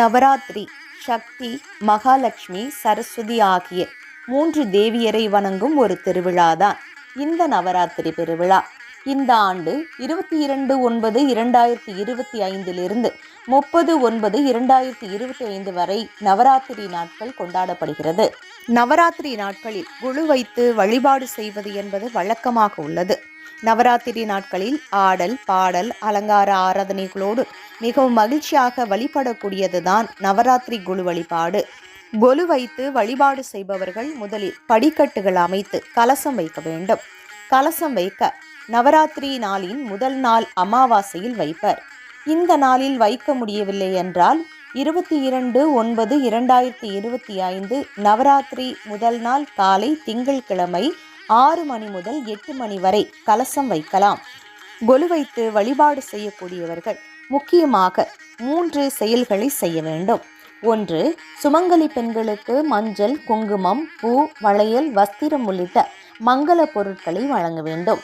நவராத்திரி சக்தி மகாலட்சுமி சரஸ்வதி ஆகிய மூன்று தேவியரை வணங்கும் ஒரு திருவிழாதான் இந்த நவராத்திரி பெருவிழா. இந்த ஆண்டு இருபத்தி இரண்டு ஒன்பது இரண்டாயிரத்தி இருபத்தி ஐந்திலிருந்து முப்பது ஒன்பது இரண்டாயிரத்தி இருபத்தி ஐந்து வரை நவராத்திரி நாட்கள் கொண்டாடப்படுகிறது. நவராத்திரி நாட்களில் குழு வைத்து வழிபாடு செய்வது என்பது வழக்கமாக உள்ளது. நவராத்திரி நாட்களில் ஆடல் பாடல் அலங்கார ஆராதனைகளோடு மிகவும் மகிழ்ச்சியாக வழிபடக்கூடியதுதான் நவராத்திரி குழு வழிபாடு. கொலு வைத்து வழிபாடு செய்பவர்கள் முதலில் படிக்கட்டுகள் அமைத்து கலசம் வைக்க வேண்டும். கலசம் வைக்க நவராத்திரி நாளின் முதல் நாள் அமாவாசையில் வைப்பர். இந்த நாளில் வைக்க முடியவில்லை என்றால் இருபத்தி இரண்டு ஒன்பது இரண்டாயிரத்தி இருபத்தி ஐந்து நவராத்திரி முதல் நாள் காலை திங்கள்கிழமை ஆறு மணி முதல் எட்டு மணி வரை கலசம் வைக்கலாம். கொலு வைத்து வழிபாடு செய்யக்கூடியவர்கள் முக்கியமாக மூன்று செயல்களை செய்ய வேண்டும். ஒன்று சுமங்கலி பெண்களுக்கு மஞ்சள் குங்குமம் பூ வளையல் வஸ்திரம் உள்ளிட்ட மங்கள பொருட்களை வழங்க வேண்டும்.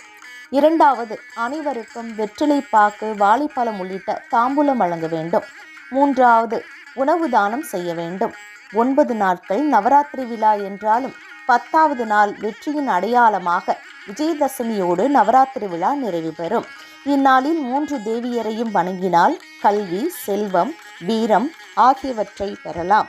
இரண்டாவது அனைவருக்கும் வெற்றிலை பாக்கு வாழைப்பழம் உள்ளிட்ட தாம்பூலம் வழங்க வேண்டும். மூன்றாவது உணவு தானம் செய்ய வேண்டும். ஒன்பது நாட்கள் நவராத்திரி விழா என்றாலும் பத்தாவது நாள் வெற்றியின் அடையாளமாக விஜயதசமியோடு நவராத்திரி விழா நிறைவு பெறும். இந்நாளில் மூன்று தேவியரையும் வணங்கினால் கல்வி செல்வம் வீரம் ஆகியவற்றை பெறலாம்.